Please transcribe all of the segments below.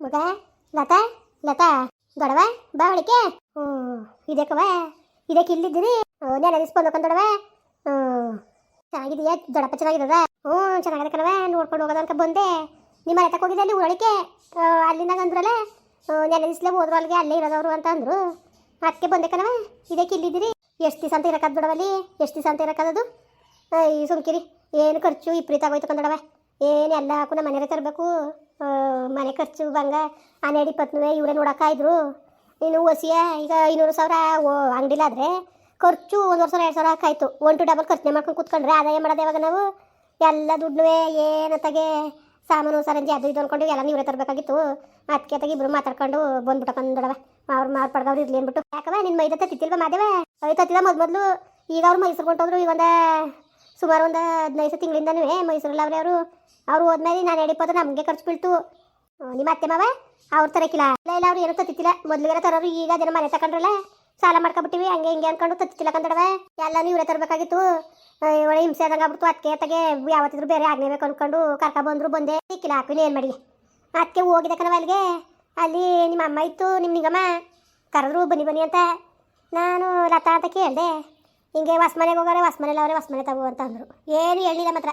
ಮಗ ಲತಾ ಲತಾ. ದೊಡವ, ಬಾ ಒಳಕ್ಕೆ ಹ್ಞೂ, ಇದಕ್ಕವ, ಇದಕ್ಕೆ ಇಲ್ಲಿದ್ದೀರಿ. ನೆನೆ ದಿಸ್ಕೊಂಡು ದೊಡವ. ಹ್ಞೂ ಚೆನ್ನಾಗಿದೆಯಾ ದೊಡಪ್ಪ ಚೆನ್ನಾಗಿದದ ಹ್ಞೂ, ಚೆನ್ನಾಗಿದೆ ಕಣವ ನೋಡ್ಕೊಂಡು ಹೋಗೋದ ಅಂತ ಬಂದೆ. ನಿಮ್ಮ ಮನೆ ಹೋಗಿದ್ದೆ ಅಲ್ಲಿ ಊರೊಳಕ್ಕೆ? ಅಲ್ಲಿಂದಾಗ ಅಂದ್ರಲ್ಲ ನೆನೆ ದಿಸ್ಲೆ ಹೋದ್ರು ಅಲ್ಲಿಗೆ, ಅಲ್ಲೇ ಇರೋದವ್ರು ಅಂತ ಅಂದರು. ಅದಕ್ಕೆ ಬಂದೆ ಕಣವ ಇದಕ್ಕೆ ಇಲ್ಲಿದ್ದೀರಿ. ಎಷ್ಟು ದಿವಸ ಅಂತ ಇರಕ್ಕದ ಬಿಡವಲ್ಲಿ ಎಷ್ಟು ದಿವಸ ಅಂತ ಇರಕ್ಕದದು ಈ ಸುಮ್ಕಿರಿ. ಏನು ಖರ್ಚು? ಇಪ್ರೀತಾಗೋಯ್ತು ಕಂದಡವ ಏನು, ಎಲ್ಲ ಹಾಕು, ನಮ್ಮ ಮನೆಯೇ ತರಬೇಕು. ಮನೆ ಖರ್ಚು ಬಂಗ ಹನ್ನೆರಡು ಇಪ್ಪತ್ತನೂ ಇವರೇ ನೋಡೋಕ್ಕಾಯಿದ್ರು ಇನ್ನು ಒಸಿಯ, ಈಗ ಐನೂರು ಸಾವಿರ ಓ ಅಂಗಡಿಲಾದ್ರೆ ಖರ್ಚು ಒಂದೂವರೆ ಸಾವಿರ ಎರಡು ಸಾವಿರ ಹಾಕಾಯ್ತು ಒನ್ ಟು ಡಬಲ್ ಖರ್ಚು ಮಾಡ್ಕೊಂಡು ಕೂತ್ಕೊಂಡ್ರೆ ಆದಾಯ ಮಾಡೋದು ಯಾವಾಗ ನಾವು? ಎಲ್ಲ ದುಡ್ಡುವೆ ಏನತ್ತಾಗೆ ಸಾಮಾನು, ಸರಂಜಿ ಅದು ಇದು ಅಂದ್ಕೊಂಡು ಎಲ್ಲ ನೀವೇ ತರಬೇಕಾಗಿತ್ತು. ಅದಕ್ಕೆ ತಗಿ ಇಬ್ಬರು ಮಾತಾಡ್ಕೊಂಡು ಬಂದ್ಬಿಟ್ಟು ಕಂದಡವ ಅವ್ರು ಮಾರು ಪಡ್ಗವ್ರು ಇರ್ಲಿ ಅಂದ್ಬಿಟ್ಟು. ಯಾಕವ ನಿನ್ನ ಮೈದ ತಿತ್ತಿಲ್ವ ಮಾದೇವ? ಅವ್ರು ಮೊದ್ ಮೊದಲು. ಈಗ ಅವ್ರು ಮೈಸೂರು ಹೊಂಟೋದ್ರು, ಈಗ ಸುಮಾರು ಒಂದು ಹದಿನೈದು ತಿಂಗಳಿಂದನೂ ಮೈಸೂರಲ್ಲಿ ಅವ್ರೆ ಅವರು. ಅವ್ರು ಹೋದ್ಮೇಲೆ ನಾನು ಎಡಿಪೋದು ನಮಗೆ ಖರ್ಚು ಬೀಳ್ತು. ನಿಮ್ಮ ಅತ್ತೆ ಮಾವ, ಅವ್ರು ತರಕಿಲ್ಲ. ಇಲ್ಲ ಇಲ್ಲ, ಅವ್ರು ಏನೂ ತತ್ತಿಲ್ಲ ಮೊದ್ಲಿಗೆಲ್ಲ ತರೋರು, ಈಗ ಜನ ಮನೆ ತಗೊಂಡ್ರಲ್ಲ ಸಾಲ ಮಾಡ್ಕೊಬಿಟ್ಟಿವಿ ಹಂಗೆ ಹಿಂಗೆ ಅನ್ಕೊಂಡು ತತ್ತಿಲ್ಲ ಕಂದಡವ. ಎಲ್ಲನೂ ಇವರೇ ತರಬೇಕಾಗಿತ್ತು. ಒಳ್ಳೆ ಹಿಂಸೆ ಆದಂಗೆ ಆಗ್ಬಿಡ್ತು. ಅದಕ್ಕೆ ತಗೆ ಯಾವತ್ತಿದ್ರು ಬೇರೆ ಆಗ್ನೇಬೇಕು ಅನ್ಕೊಂಡು ಕರ್ಕ ಬಂದ್ರು, ಬಂದೆ ಸಿಕ್ಕಿಲ್ಲ. ಹಾಕಿಲ್ಲ ಏನು ಮಾಡಿ? ಅದಕ್ಕೆ ಹೋಗಿದೆ ಕಣವ ಅಲ್ಲಿಗೆ ಅಲ್ಲಿ ನಿಮ್ಮ ಅಮ್ಮ ಇತ್ತು, ನಿಮ್ಮ ನಿಂಗಮ್ಮ ಕರೆದ್ರು, ಬನ್ನಿ ಬನ್ನಿ ಅಂತ. ನಾನು ಲತಾ ಅಂತ ಕೇಳಿದೆ. ಹಿಂಗೆ ಹೊಸ ಹೋಗಾರೆ ಹೊಸ ಮನೇಲಿ ಅವರೇ ಹೊಸ ಮನೆ ತಗೋ ಅಂತ ಅಂದರು. ಏನು ಹೇಳಿಲ್ಲ ಮಾತ್ರ.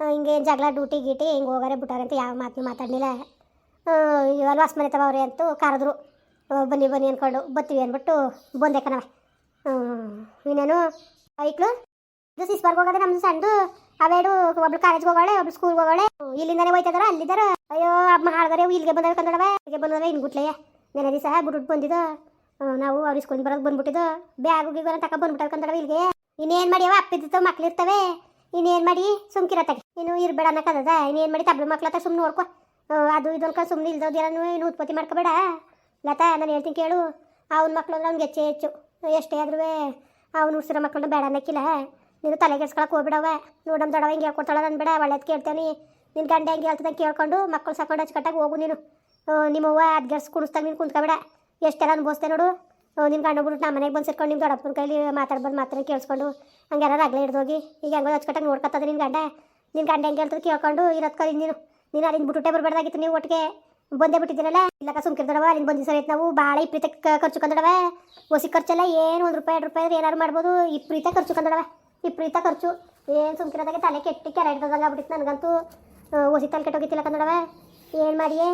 ಹಿಂಗೆ ಜಗಳ, ಡ್ಯೂಟಿ, ಗೀಟಿ ಹಿಂಗೆ ಹೋಗಾರೆ, ಬಿಟ್ಟಾರೆ ಅಂತ ಯಾವ ಮಾತನ್ನು ಮಾತಾಡಲಿಲ್ಲ. ಇವಾಗ ಹೊಸ ಮನೆ ತಗೋವ್ರೆ ಅಂತೂ ಕರೆದ್ರು. ಬನ್ನಿ ಬನ್ನಿ ಅಂದ್ಕೊಂಡು ಬರ್ತೀವಿ ಅಂದ್ಬಿಟ್ಟು ಬಂದೆ ಕಣವ ಇನ್ನೇನು? ಐಕ್ಳು? ಇದು ಸಿಸ್ಬರ್ಗ್ ಹೋಗೋದೆ, ನಮ್ದು ಸಣ್ಣದು ಅವೆರಡು ಒಬ್ಳು ಕಾಲೇಜ್ಗೆ ಹೋಗೋಳೆ, ಒಬ್ಳು ಸ್ಕೂಲ್ಗೆ ಹೋಗೋಳೆ. ಇಲ್ಲಿಂದಾನೆ ಹೋಯ್ತದಾರ ಅಲ್ಲಿದ್ದಾರ ಅಯ್ಯೋ, ಅಮ್ಮ ಹಾಳ್ಗರೆ, ಇಲ್ಲಿಗೆ ಬಂದವೆ ಕಂದಡವೆ ಇಲ್ಲಿಗೆ ಬಂದವೆ ಇನ್ನು ಗುಟ್ಲೆಯ. ನೆನೆ ದಿವಸ ಬಿಟ್ಬಿಟ್ಟು ಬಂದಿದ್ದು. ನಾವು ಅವ್ರ ಇಸ್ಕೊಂಡು ಬರೋದು ಬಂದ್ಬಿಟ್ಟಿದ್ದು ಬ್ಯಾಗು ಗೀಗು ತಕ ಬಂದ್ಬಿಟ್ಟಾರ ಕಂದಡವ ಇಲ್ಲಿಗೆ. ಇನ್ನೇನು ಮಾಡಿಯವ ಅಪ್ಪಿದ್ದು ಮಕ್ಳು ಇರ್ತವೆ. ಇನ್ನೇನು ಮಾಡಿ ಸುಮ್ಕಿರತ್ತಾಗೆ ಇನ್ನು ಇರ್ಬೇಡ ಅನ್ನಕ್ಕದ ಇನ್ನೇನು ಮಾಡಿ ತಬ್ಳು ಮಕ್ಳತ್ತ ಸುಮ್ಮನೆ ನೋಡ್ಕೊ. ಅದು ಇದು ಅನ್ಕೊಂಡು ಸುಮ್ಮನೆ ಇಲ್ದೋದಿರನು ಏನು ಉತ್ಪತ್ತಿ ಮಾಡ್ಕೋಬೇಡ. ಲತಾ, ನಾನು ಹೇಳ್ತೀನಿ ಕೇಳು. ಅವ್ನ ಮಕ್ಳು ಅಂದ್ರೆ ಅವ್ನಿಗೆ ಹೆಚ್ಚು ಹೆಚ್ಚು. ಎಷ್ಟೇ ಆದ್ರೂ ಅವ್ನು ಉಸಿರ ಮಕ್ಕಳನ್ನ ಬೇಡ ಅನ್ನಕ್ಕಿಲ್ಲ ನೀನು ತಲೆಗೆಡ್ಸ್ಕೊಳಕ್ಕೆ ಹೋಗ್ಬಿಡವ ನೋಡಮ್ ದೊಡವ ಹಿಂಗೆ ಹೇಳ್ಕೊಡ್ತಾಳ ನಾನು ಬೇಡ ಒಳ್ಳೇದು ಕೇಳ್ತೇನೆ ನಿನ್ನ ಗಂಡ ಹೆಂಗೆ ಹೇಳ್ತದೆ ಕೇಳ್ಕೊಂಡು ಮಕ್ಕಳು ಸಾಕೊಂಡು ಅಚ್ಚುಕಟ್ಟಾಗಿ ಹೋಗು ನೀನು. ನಿಮ್ಮವ್ವ ಅದು ಅದ್ಗೆಡ್ಸ್ ಕುಡಿಸ್ದಾಗ ನೀನು ಕುಂತ್ಕೊಬೇಡ. ಎಷ್ಟೆಲ್ಲ ಅನುಭವಿಸ್ತೆ ನೋಡು. ನಿನ್ನ ಗಂಡ ಬಿಟ್ಟು ನಮ್ಮ ಮನೆಗೆ ಬಂದು ಸೇರ್ಕೊಂಡು ನಿಮ್ಮ ದೊಡ್ಡಪ್ಪನ ಕೈಲಿ ಮಾತಾಡ್ಬೋದು ಮಾತ್ರ ಕೇಳಿಸ್ಕೊಂಡು ಹಂಗೆ ಯಾರು ಅಗ್ಲೇ ಹಿಡ್ದೋಗಿ ಈಗ ಹೆಂಗೋ ಹಚ್ಕಟ್ಟಾಗ ನೋಡ್ಕೊತದ ನಿನ್ನ ಗಂಡ. ನಿನ್ನ ಗಂಡ ಹೆಂಗೆ ಹೇಳ್ತದೆ ಕೇಳ್ಕೊಂಡು ಇರೋದು ಕಲಿ ನೀನು. ನೀನು ಅಲ್ಲಿಂದ ಬಿಟ್ಟುಟೆ ಬರಬಾರ್ದಾಗಿತ್ತು ನೀವು ಒಟ್ಟಿಗೆ. ಬಂದೇ ಬಿಟ್ಟಿದ್ದೀರಲ್ಲ ಇಲ್ಲಕ ಸುಮ್ಕಿರ್ದಡವ ಅಲ್ಲಿಂದ ಬಂದು ಸರಿ ನಾವು ಭಾಳ ಇಪ್ರೀತ ಖರ್ಚು ಕಂದಡವೆ. ಹೊಸಿ ಖರ್ಚೆಲ್ಲ ಏನು ಒಂದು ರೂಪಾಯಿ, ಎರಡು ರೂಪಾಯಿ ಏನಾರು ಮಾಡ್ಬೋದು. ಇಪ್ರೀತ ಖರ್ಚು ಕಂದಡವ. ಇಪ್ರೀತ ಖರ್ಚು. ಏನು ಸುಮ್ಕಿರೋದಾಗೆ ತಲೆ ಕೆಟ್ಟಿ ಕೆರೆ ಹಿಡ್ದಂಗೆ ಆಗ್ಬಿಟ್ಟಿತ್ತು ನನಗಂತೂ. ಹೊಸಿ ತಲೆ ಕೆಟ್ಟೋಗಿತ್ತಿಲ್ಲ ಕಂದಡವ. ಏನು ಮಾಡಿಯೇ?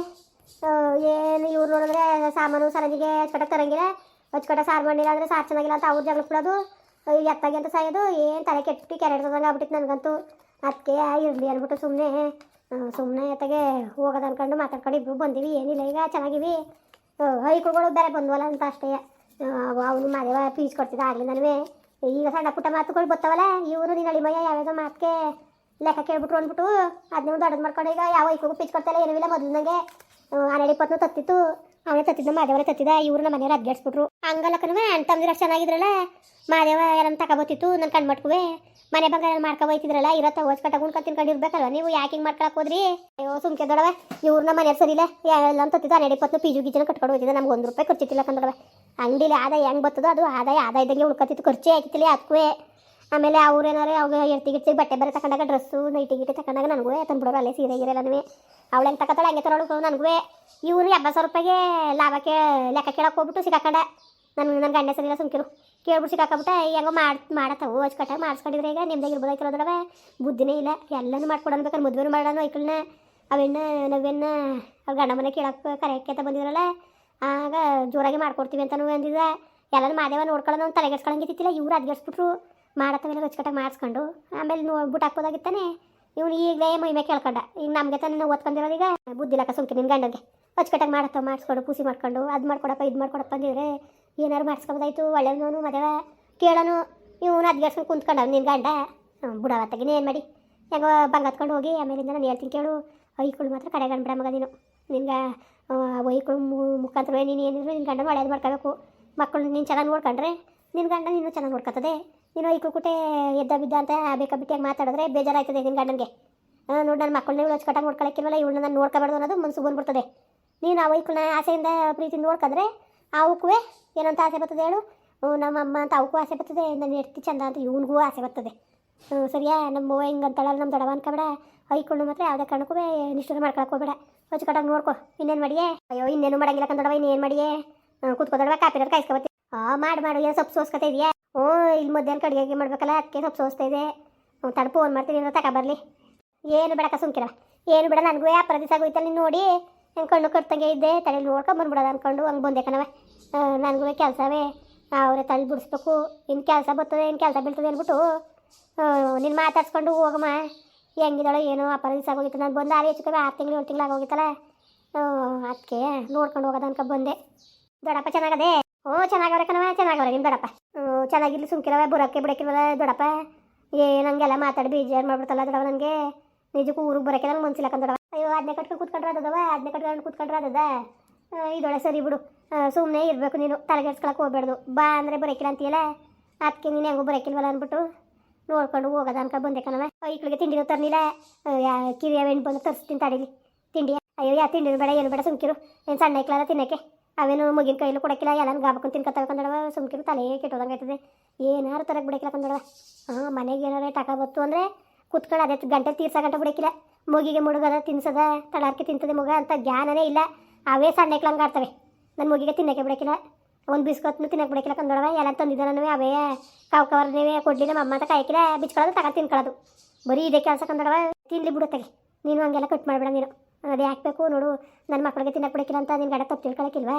ಏನು ಇವ್ರು ನೋಡಿದ್ರೆ ಸಾಮಾನು ಸರದಿಗೆ ಅಚ್ಕಟ್ಟಾಗಿ ತರಂಗಿಲ್ಲ ಹಚ್ಕೊಟ್ಟ ಸಾರು ಮಾಡಿಲ್ಲ ಅಂದರೆ ಸಾರು ಚೆನ್ನಾಗಿಲ್ಲ ಅಂತ ಅವ್ರು ಜಗಳ ಬಿಡೋದು. ಎತ್ತಾಗಿ ಅಂತ ಸಾಯೋದು, ಏನು ತಲೆ ಕೆಟ್ಟಿ ಕೆರೆ ಹಿಡ್ದಂಗೆ ಆಗ್ಬಿಟ್ಟಿತ್ತು ನನಗಂತೂ. ಅದಕ್ಕೆ ಇರಲಿ ಅಂದ್ಬಿಟ್ಟು ಸುಮ್ಮನೆ ಸುಮ್ಮನೆ ಎತ್ತಾಗೆ ಹೋಗೋದು ಅಂದ್ಕೊಂಡು ಮಾತಾಡ್ಕೊಂಡು ಇಬ್ಬರು ಬಂದೀವಿ. ಏನಿಲ್ಲ ಈಗ, ಚೆನ್ನಾಗಿವಿ. ಹೈಕುಗಳು ಬೇರೆ ಬಂದ್ವಲ್ಲ ಅಂತ ಅಷ್ಟೇ. ಅವನು ಮದುವೆ ಫೀಸ್ ಕೊಡ್ತಿದ್ದ ನನಗೆ ಈಗ ಸಣ್ಣ ಪುಟ್ಟ ಮಾತುಗಳು ಬರ್ತಾವಲ್ಲ ಇವರು ನೀನು ಅಳಿಮಯ್ಯ ಯಾವ್ಯಾವ ಮಾತಿಗೆ ಲೆಕ್ಕ ಕೇಳ್ಬಿಟ್ರು ಅಂದ್ಬಿಟ್ಟು ಅದನ್ನ ದೊಡ್ಡದು ಮಾಡ್ಕೊಂಡು ಈಗ ಯಾವ ಐಕೋಗು ಪಿಚ್ ಕೊಡ್ತಾಯಿಲ್ಲ ಏನೂ ಇಲ್ಲ ಮೊದಲಿನಂಗೆ ಹನ್ನೆರಡು ಇಪ್ಪತ್ತು ತತ್ತಿತ್ತು. ಅವನೇ ತತ್ತಿದ್ದ, ಮಾದೇವರೇ ತತ್ತಿದ, ಇವ್ರು ನಮ್ಮ ಮನೆಯವ್ರು ಅದ್ಗೆಡ್ಸ್ಬಿಟ್ರು ಹಂಗಲ್ಲ ಕಣವೆ ಅಣ್ಣ ತಮ್ಮದಿರ ಚೆನ್ನಾಗಿದ್ರಲ್ಲ. ಮಾದೇವ ಯಾರನ್ನ ತಗೋಬತ್ತಿತ್ತು ನನ್ನ ಕಣ್ಣು ಮಟ್ಕುವೆ. ಮನೆ ಬಂಗ ಮಾಡ್ಕೊ ಹೋಯ್ತಿದ್ರಲ್ಲ ಇರತ್ತ ಹೋಚ್ ಕಟ್ಟ ಗುಣ್ಕ ತಿನ್ಕೊಂಡು ಇರ್ಬೇಕಲ್ವ ನೀವು ಯಾಕೆ ಹಿಂಗೆ ಮಾಡ್ಕೊಳಕ್ ಹೋದ್ರಿ? ಅಯ್ಯೋ, ಸುಮ್ಕೆ ದೊಡವ ಇವ್ರನ್ನ ಮನೆ ಸರಿಲ್ಲ ಎಲ್ಲ ತತ್ತಿದ್ದು ಹನ್ನೆರಡು ಇಪ್ಪತ್ತು ಪಿಜು ಗಿಜನ ಕಟ್ಕೊಂಡು ಹೋಯ್ತಿದ್ದೆ, ನಮ್ಗೆ ಒಂದು ರೂಪಾಯಿ ಖರ್ಚಿತ್ತಿಲ್ಲ ಕಂದೊಡವ ಅಂಗಡಿಲಿ ಆದಾಯ ಹೆಂಗೆ ಬರ್ತದೋ ಅದು ಆದಾಯ, ಆದಾಯದಂಗೆ ಉಳ್ಕೊತಿತ್ತು ಖರ್ಚೇ ಆಯ್ತಿಲ್ಲ ಅದಕ್ಕೂ ಆಮೇಲೆ ಅವ್ರು ಏನಾರು ಅವಾಗ ಎರ್ತಿ ಗಿರ್ತಿ ಬಟ್ಟೆ ಬೇರೆ ತಕೊಂಡಾಗ ಡ್ರೆಸ್ಸು, ನೈಟಿ ಗಿಟ್ಟಿ ತಗೊಂಡಾಗ ನನಗೂ ತಂದ್ಬಿಡೋರು ಅಲ್ಲೇ ಸೀರೆ ಗಿರೆಲ್ಲನೂ ಅವಳು ಹೆಂಗೆ ತಗೋತಾಳೆ ಹಂಗೆ ತರೋಳು ನನಗೂ ಇವನು ಎಪ್ಪತ್ತು ಸಾವಿರ ರೂಪಾಯಿಗೆ ಲಾಭ ಕೇ ಲೆಕ್ಕ ಕೇಳಕ್ಕೆ ಹೋಗ್ಬಿಟ್ಟು ಸಿಕ್ಕಾಕಂಡ ನನ್ನ ನನ್ನ ಗಂಡ ಸರಿಲ್ಲ ಸುಮ್ಕಿರು. ಕೇಳ್ಬಿಟ್ಟು ಸಿಕ್ಕಾಕೊಂಬಿಟ್ಟ ಹೆಂಗೋ ಮಾಡಿ ಮಾಡತ್ತವು ಅಚ್ಚುಕಟ್ಟಾಗಿ ಮಾಡಿಸ್ಕೊಂಡಿದ್ರೆ ಈಗ ನಿಮ್ದಾಗ ಇರ್ಬೋದಾಯ್ತಲ್ಲ ದೊಡವೆ ಬುದ್ಧಿನೇ ಇಲ್ಲ. ಎಲ್ಲನೂ ಮಾಡ್ಕೊಡೋಣ ಬೇಕಾದ್ರೆ ಮದುವೆ ಮಾಡೋಣ ಐಕಳನ್ನ. ಅವೆಣ್ಣ ನವೆನ್ನ ಅವ್ರ ಗಂಡ ಮನೆ ಕೇಳಕ್ಕೆ ಕರೆಯಕ್ಕೆ ಅಂತ ಬಂದಿದ್ರಲ್ಲ. ಆಗ ಜೋರಾಗಿ ಮಾಡ್ಕೊಡ್ತೀವಿ ಅಂತನೂ ಅಂದಿದ್ದ. ಎಲ್ಲನೂ ಮಾದೇವ ನೋಡ್ಕೊಳ್ಳೋಣ ಅವ್ನು ತಲೆಗೆಡ್ಸ್ಕೊಳಂಗಿತ್ತಿಲ್ಲ ಇವ್ರು ಅದ್ಗೆಡ್ಸ್ಬಿಟ್ರು ಮಾಡತ್ತವೆಲ್ಲ ರುಚಿಕಟ್ಟಾಗಿ ಮಾಡಿಸ್ಕೊಂಡು, ಆಮೇಲೆ ನೋಡ್ಬಿಟ್ಟು ಹಾಕ್ಬೋದಾಗಿತ್ತಾನೆ. ಇವ್ನು ಈಗಲೇ ಮೈಮೆ ಕೇಳ್ಕೊಂಡ. ಈಗ ನಮಗೆ ತಾನೇ ಈಗ. ಬುದ್ಧಿಲಕ್ಕ ಸುಮ್ಕೆ ನಿನ್ನ ಗಂಡಂಗೆ. ಅಚ್ಚುಕಟ್ಟಾಗಿ ಮಾಡತ್ತವ ಮಾಡಿಸ್ಕೊಂಡು, ಪೂಸಿ ಮಾಡ್ಕೊಂಡು, ಅದು ಮಾಡ್ಕೊಡಪ್ಪ, ಇದು ಮಾಡ್ಕೊಡಪ್ಪ ಅಂದಿದ್ರೆ ಏನಾರು ಮಾಡಿಸ್ಕೊಬೋದಾಯ್ತು. ಒಳ್ಳೆಯವನು, ಮದುವೆ, ಕೇಳೋನು, ಇವನು ಅದ್ಗೆಡ್ಸ್ಕೊಂಡು ಕುಂತ್ಕೊಂಡವ್ ನಿನ್ನ ಗಂಡ. ಬುಡವತ್ತಾಗಿನ ಏನು ಮಾಡಿ. ಹೆಂಗೋ ಬಂಗ ಹತ್ಕೊಂಡು ಹೋಗಿ ಆಮೇಲಿಂದ ನಾನು ಹೇಳ್ತೀನಿ ಕೇಳು. ಐಕಳು ಮಾತ್ರ ಕಡೆ ಗಂಡ ಮಗ ನೀನು. ನಿನ್ಗೆ ಐಕಳು ಮುಖಾಂತರ ನೀನು ಏನಿದ್ರು ನಿನ್ನ ಗಂಡನ ಒಳ್ಳೇದು ಮಾಡ್ಕೋಬೇಕು. ಮಕ್ಕಳು ನೀನು ಚೆನ್ನಾಗಿ ನೋಡ್ಕೊಂಡ್ರೆ ನಿನ್ನ ಗಂಡ ನೀನು ಚೆನ್ನಾಗಿ ನೋಡ್ಕೊತದೆ. ನೀನು ಈ ಕುಟೆ ಎದ್ದ ಬಿದ್ದ ಅಂತ ಬೇಕಾ ಬಿಟ್ಟಿಯಾಗಿ ಮಾತಾಡಿದ್ರೆ ಬೇಜಾರಾಯ್ತದೆ ನಿನ್ನ ಗಂಡನಿಗೆ. ನೋಡಿ ನನ್ನ ಮಕ್ಕಳನ್ನ ಇವಳು ಚಟಾಗಿ ನೋಡ್ಕೊಳಕ್ಕಿಲ್ವಲ್ಲ, ಇವಳನ್ನ ನಾನು ನೋಡ್ಕೋಬಾರ್ದು ಅನ್ನೋದು ಮನಸ್ಸು ಬಂದ್ಬಿಡ್ತದೆ. ನೀನು ಆ ವೈಕುಳನ್ನ ಆಸೆಯಿಂದ ಪ್ರೀತಿ ನೋಡ್ಕೊಂಡ್ರೆ ಅವಕ್ಕೂ ಏನಂತ ಆಸೆ ಬರ್ತದೆ ಹೇಳು? ನಮ್ಮ ಅಮ್ಮ ಅಂತ ಅವಕ್ಕೂ ಆಸೆ ಬರ್ತದೆ ನನ್ನ ಎತ್ತಿ ಚಂದ ಅಂತ ಇವನಿಗೂ ಆಸೆ ಬರ್ತದೆ. ಸರಿಯಾ? ನಮ್ಮ ಹಿಂಗೆ ಅಂತಾಳಲ್ಲ ನಮ್ಮ ದೊಡವ ಅನ್ಕೋಬೇಡ. ಐಕೊಂಡು ಮಾತ್ರ ಯಾವುದೇ ಕಾರಣಕ್ಕೂ ನಿಷ್ಠೂರ ಮಾಡ್ಕೊಳಕ್ಕೆ ಹೋಗ್ಬೇಡ. ಕಟ್ಟಾಗಿ ನೋಡ್ಕೊ, ಇನ್ನೇನು ಮಾಡಿಯೇ? ಅಯ್ಯೋ, ಇನ್ನೇನು ಮಾಡಂಗಿಲ್ಲ ಕಂದೊಡವ ಇನ್ನೇನು ಮಾಡಿಯೇ? ಕೂತ್ಕೋದೊಡವ ಕಾಪಿನಾರು ಕಾಯಿಸ್ಕೊಬತ್ತಿ. ಆ, ಮಾಡಿ, ಮಾಡು, ಏನು ಸೊಪ್ಪು ಸೋಸ್ಕೊತಾ ಇದೆಯಾ? ಹ್ಞೂ ಇಲ್ಲಿ ಮಧ್ಯಾಹ್ನ ಕಡಿಗೆ ಮಾಡ್ಬೇಕಲ್ಲ, ಅದಕ್ಕೆ ಸ್ವಲ್ಪ ಸೋಸ್ತಾ ಇದೆ ತಡ ಫೋನ್ ಮಾಡ್ತೀನಿ ಏನೋ ಬರಲಿ. ಏನು ಬೇಡಕ್ಕ ಸುಮ್ಕಿರ ಏನು ಬೇಡ, ನನಗೂ ವ್ಯಾಪಾರ ದಿವಸ ಆಗೋಯ್ತಲ್ಲ ನೀನು ನೋಡಿ. ಹೆಂಗೆ ಕಣ್ಣು ಕಟ್ತಂಗೆ ಇದ್ದೆ ತಲೆ ನೋಡ್ಕೊಂಡು ಬಂದ್ಬಿಡೋದು ಅಂದ್ಕೊಂಡು ಹಂಗೆ ಬಂದೆ ಕಣವ ನನಗೂ ಕೆಲಸವೇ. ಅವರೇ ತಲೆ ಬಿಡಿಸ್ಬೇಕು. ಇನ್ನು ಕೆಲಸ ಬರ್ತದೆ ಇನ್ನು ಕೆಲಸ ಬೀಳ್ತದೆ ಅಂದ್ಬಿಟ್ಟು ನಿನ್ನ ಮಾತಾಡ್ಸ್ಕೊಂಡು ಹೋಗಮ್ಮ. ಹೆಂಗಿದಾಳೋ ಏನೋ ವ್ಯಾಪಾರ ದಿವಸ ಆಗೋಗಿತ್ತು. ನಾನು ಬಂದು ಆರು ಹೆಚ್ಚು ಆರು ತಿಂಗಳು, ಏಳು ತಿಂಗಳು ಆಗೋಗಿತ್ತಲ್ಲ. ಅದಕ್ಕೆ ನೋಡ್ಕೊಂಡು ಹೋಗೋದು ಅನ್ಕೊ ಬಂದೆ. ದೊಡ್ಡಪ್ಪ ಚೆನ್ನಾಗದೆ? ಹ್ಞೂ ಚೆನ್ನಾಗವ್ರೆ ಕಣವ ಚೆನ್ನಾಗವ್ರೆ ನಿಮ್ಮ ದೊಡ್ಡಪ್ಪ. ಚೆನ್ನಾಗಿರ್ಲಿ ಸುಮ್ಕಿರವ ಬರೋಕ್ಕೆ ಬಿಡಕ್ಕಿಲ್ವಲ್ಲ ದೊಡ್ಡಪ್ಪ ಏ ನಂಗೆಲ್ಲ ಮಾತಾಡಿ ಬೇಜಾರು ಮಾಡ್ಬಿಡ್ತಲ್ಲ ದೊಡ್ಡವ ನನಗೆ. ನಿಜಕ್ಕೂ ಊರಿಗೆ ಬರೋಕ್ಕೆ ನಂಗೆ ಮನ್ಸಿಲ್ಲ ದೊಡವ ಅಯ್ಯೋ ಅದನ್ನೇ ಕಟ್ಕೊಂಡು ಕೂತ್ಕೊಂಡ್ರೆ ಅದದವ ಅದನ್ನೇ ಕಟ್ಕೊಂಡು ಕೂತ್ಕೊಂಡ್ರೆ ಅದದ ಇದೊಳೆ ಸರಿ ಬಿಡು. ಸುಮ್ಮನೆ ಇರಬೇಕು ನೀನು. ತಲೆಗೆಡ್ಸ್ಕೊಳಕ್ಕೆ ಹೋಗ್ಬೇಡ್ದು. ಬಾ ಅಂದರೆ ಬರೋಕಿಲ್ಲ ಅಂತೀಯಲ್ಲ? ಅದಕ್ಕೆ ನೀನು ಹೆಂಗೂ ಬರೋಕ್ಕಿಲ್ವಲ್ಲ ಅಂದ್ಬಿಟ್ಟು ನೋಡ್ಕೊಂಡು ಹೋಗೋದ ಅನ್ಕ ಬಂದೆ ಕಣವ ಈಕಳಿಗೆ ತಿಂಡಿನೂ ತರ್ನಿಲ್ಲ ಕಿರಿಯ ಹೆಣ್ಣು ಬಂದು ತರಿಸ್ತೀನಿ ತಡೀಲಿ. ತಿಂಡಿ. ಅಯ್ಯೋ, ಯಾ, ತಿಂಡಿನೂ ಬೇಡ, ಏನು ಬೇಡ, ಸುಮ್ಕಿರು. ಏನು ಸಣ್ಣ ಐಕ್ಲಲ್ಲ ತಿನ್ನಕ್ಕೆ? ಅವೇನು ಮಗಿನ ಕೈಲೂ ಕೊಡಕ್ಕಿಲ್ಲ ಎಲ್ಲ ಗಾಬಕೊಂಡು ತಿನ್ಕೊತಾವೆ ಕಂದಡವ ಸುಮ್ಕಿರು ತಲೆ ಕೆಟ್ಟೋದಂಗೆ ಆಯ್ತದೆ. ಏನಾರು ತರಕ್ಕೆ ಬಿಡಕ್ಕಿಲ್ಲ ಕಂದಡವ ಹಾಂ, ಮನೆಗೆ ಏನಾರ ಟಕ ಬತ್ತು ಅಂದರೆ ಕುತ್ಕೊಂಡು ಅದೇ ಗಂಟೆ ತೀರ್ಸ ಗಂಟೆ ಬಿಡಕ್ಕಿಲ್ಲ ಮುಗಿಗೆ ಮುಳುಗದ, ತಿನ್ಸದ ತಡಾರ್ಕೆ ತಿಂತದೆ ಮಗ ಅಂತ ಜ್ಞಾನನೇ ಇಲ್ಲ. ಅವೇ ಸಣ್ಣ ಆಡ್ತವೆ. ನನ್ನ ಮುಗಿಗೆ ತಿನ್ನಕ್ಕೆ ಬಿಡಕ್ಕಿಲ್ಲ. ಒಂದು ಬಿಸ್ಕೊತ್ನು ತಿನ್ನಕ್ಕೆ ಬಿಡಕ್ಕಿಲ್ಲ ಕಂದೊಡವ ಎಲ್ಲ ತಂದಿದ್ದ ನಾನು ಅವೇ. ಕಾವು ನೀವೇ ಕೊಡ್ಲಿ ನಮ್ಮ ಅಮ್ಮ ಅಂತ ಕಾಯಕ್ಕಿಲ್ಲ. ಬಿಚ್ಕೊಳ್ಳೋದು ತಗೊಂಡು ತಿನ್ಕೊಳ್ಳೋದು. ಬರೀ ಇದೇ ಕೆಲಸ ಕಂದೊಡವ ತಿನ್ಲಿ ಬಿಡುತ್ತೆ ನೀನು ಹಂಗೆಲ್ಲ ಕಟ್ ಮಾಡಬೇಡ ನೀನು. ಅದೇ ಹಾಕ್ಬೇಕು ನೋಡು. ನನ್ನ ಮಕ್ಕಳಿಗೆ ತಿನ್ನಕ್ಕೆ ಬಿಡಕ್ಕಿಲ್ಲ ಅಂತ ನಿನ್ನ ಗಡ ತಪ್ಪು ತಿಳ್ಕೊಳಕ್ಕಿಲ್ವಾ?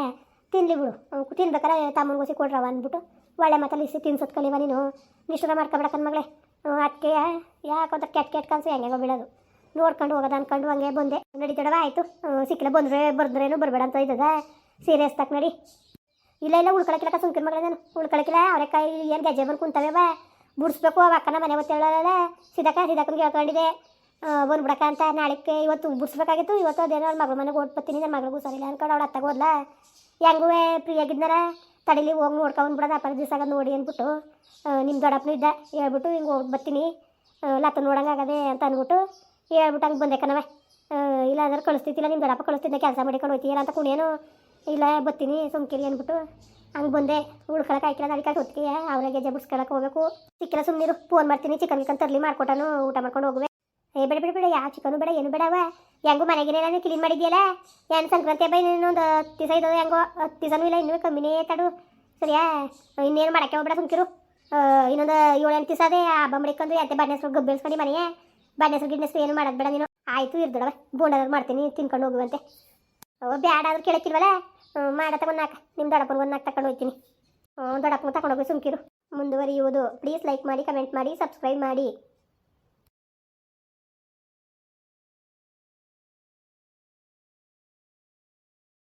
ತಿನ್ಲಿ ಬಿಡು. ತಿನ್ಬೇಕಾರೆ ತಮ್ಮನಿಗೋಸಿ ಕೊಡ್ರವ ಅಂದ್ಬಿಟ್ಟು ಒಳ್ಳೆ ಮಾತಲ್ಲಿ ಇಸಿ ತಿನ್ಸೋದು ಕಲಿವ ನೀನು. ನಿಷ್ಠುರ ಮಾಡ್ಕೊಬೇಡ ಮಗಳೇ. ಅದಕ್ಕೆ ಯಾಕೊಂತ ಕೆಟ್ಟ ಕೆಟ್ಟ ಕನಸು ಹೆಂಗೆ ಬೀಳೋದು. ನೋಡ್ಕೊಂಡು ಹೋಗೋದು ಅಂದ್ಕೊಂಡು ಹಂಗೆ ಬಂದೆ. ನಡೀತಡವ ಆಯಿತು. ಸಿಕ್ಕಿಲ್ಲ, ಬಂದರೆ ಬರ್ದ್ರೇನು ಬರಬೇಡ ಅಂತ ಇದ್ದದ. ಸೀರಿಯಸ್ ತಕ್ಕ ನಡಿ. ಇಲ್ಲ ಇಲ್ಲ ಉಳ್ಕೊಳಕಿಲ್ಲ ಸುಮ್ಕಿನ ಮಗಳೇ ನಾನು. ಉಳ್ಕೊಳಕ್ಕಿಲ್ಲ, ಅವರೆಕಾಯಿ ಏನು ಗೆಜ್ಜೆ ಬಂದು ಕುಂತವೆ ಬಾ ಬುಡಿಸ್ಬೇಕು ಅವ ಅಕ್ಕನ ಮನೆ ಗೊತ್ತೇಳಲ್ಲ ಸಿದಕ್ಕ ಸಿದಕ್ಕನಿಗೆ ಹೇಳ್ಕೊಂಡಿದ್ದೆ ಬಂದ್ಬಿಡಕ್ಕ ಅಂತ ನಾಳೆಗೆ ಇವತ್ತು ಬಿಡಿಸ್ಬೇಕಾಗಿತ್ತು ಇವತ್ತು ಅದೇನೋ ಅವ್ರ ಮಗಳ ಮನೆಗೆ ಓಟ್ ಬರ್ತೀನಿ ನನ್ನ ಮಗಳಿಗೂ ಸರಿಲ್ಲ ಅನ್ಕೊಂಡು ಅವಳು ಅತ್ತಾಗ ಹೋದ್ಲ. ಹೆಂಗೂ ಫ್ರೀ ತಡಿಲಿ ತಡೀಲಿ ಹೋಗಿ ನೋಡ್ಕೊಂಡು ಬಿಡೋದು ಅಪ್ಪ ದಿವಸ ಆಗೋದು ನೋಡಿ ಅಂದ್ಬಿಟ್ಟು ನಿಮ್ಮ ದೊಡ್ಡಪ್ಪನ ಇದ್ದ, ಹೇಳ್ಬಿಟ್ಟು ಹಿಂಗೆ ಹೋಗಿ ಬರ್ತೀನಿ ಲತ್ತ ನೋಡಂಗಾಗದೆ ಅಂತ ಅಂದ್ಬಿಟ್ಟು ಹೇಳ್ಬಿಟ್ಟು ಹಂಗೆ ಬಂದೆ ಕಣವ ಇಲ್ಲ ಅಂದ್ರೆ ಕಳಿಸ್ತಿದ್ದಿಲ್ಲ ನಿಮ್ಮ ದೊಡ್ಡಪ್ಪ ಕಳಿಸ್ತಿದ್ದೆ ಕೆಲಸ ಮಾಡಿಕೊಂಡು ಹೋಯ್ತೀಯಲ್ಲ ಅಂತ ಕುಣಿಯೇನು. ಇಲ್ಲ ಬರ್ತೀನಿ ಸುಮ್ಕಿರಿ ಅಂದ್ಬಿಟ್ಟು ಹಂಗೆ ಬಂದೆ. ಉಳ್ಕೊಳಕ್ಕೆ ಹಾಕಿಲ್ಲ ಅದಕ್ಕೆ ಹೊತ್ತಿಗೆ ಅವ್ರಿಗೆ ಗೆಜ್ಜೆ ಬಿಡ್ಸ್ಕೊಳಕ್ಕೆ ಹೋಗಬೇಕು. ಸಿಕ್ಕಿಲ್ಲ ಸುಮ್ಮನಿರು ಫೋನ್ ಮಾಡ್ತೀನಿ, ಚಿಕನ್ ಗಿಕನ್ ತರಲಿ ಮಾಡ್ಕೊಟ್ಟಾನು, ಊಟ ಮಾಡ್ಕೊಂಡು ಹೋಗುವೆ. ಏ, ಬೇಡ ಬೇಡ ಬೇಡ ಯಾವ ಚಿಕನು ಬೇಡ, ಏನು ಬೇಡವ ಹೆಂಗೋ ಮನೆಗಿನೆಲ್ಲ ಕ್ಲೀನ್ ಮಾಡಿದ್ಯಲ್ಲ? ಏನು ಸಂಕ್ರಾಂತಿ ಹಬ್ಬ ಇನ್ನೊಂದು ದಿವಸ ಇದ್ದಾವೆ ಹೆಂಗೋ ಹತ್ತು ದಿವಸನೂ ಇಲ್ಲ, ಇನ್ನೂ ಕಮ್ಮಿನೇ ತಡು. ಸರಿಯಾ? ಇನ್ನೇನು ಮಾಡಕ್ಕೆ ಹೋಗ್ಬೇಡ ಸುಮ್ಕಿರು. ಇನ್ನೊಂದು ಏಳು ಎಂಟು ದಿವಸ ಅದೇ ಹಬ್ಬ ಮಡಿಕೊಂಡು ಎಂತೆ ಬಾಡ್ನೆ ಹೆಸ್ರು ಗಬ್ಬು ಬೆಳೆಸ್ಕೊಂಡು ಮನೆಯೇ ಬಾಡ್ನೆ ಹೆಸ್ರು ಏನು ಮಾಡೋದು ಬೇಡ ನೀನು. ಆಯಿತು ಇರ್ದಡವ ಬೋಂಡಾದ್ರು ಮಾಡ್ತೀನಿ, ತಿನ್ಕೊಂಡು ಹೋಗುವಂತೆ. ಓ ಬ್ಯಾಡ ಆದ್ರೂ ಕೇಳಕ್ಕಿಲ್ವಲ್ಲ ಮಾಡ, ತಗೊಂಡು ನಾಲ್ಕು ನಿಮ್ಮ ದೊಡ್ಡಪ್ಪನ ಒಂದು ನಾಲ್ಕು ತಗೊಂಡು ಹೋಗ್ತೀನಿ. ದೊಡ್ಡಪ್ಪನ ತಗೊಂಡೋಗಿ ಸುಮ್ಕಿರು. ಮುಂದುವರಿಯುವುದು. ಪ್ಲೀಸ್ ಲೈಕ್ ಮಾಡಿ ಕಮೆಂಟ್ ಮಾಡಿ ಸಬ್ಸ್ಕ್ರೈಬ್ ಮಾಡಿ.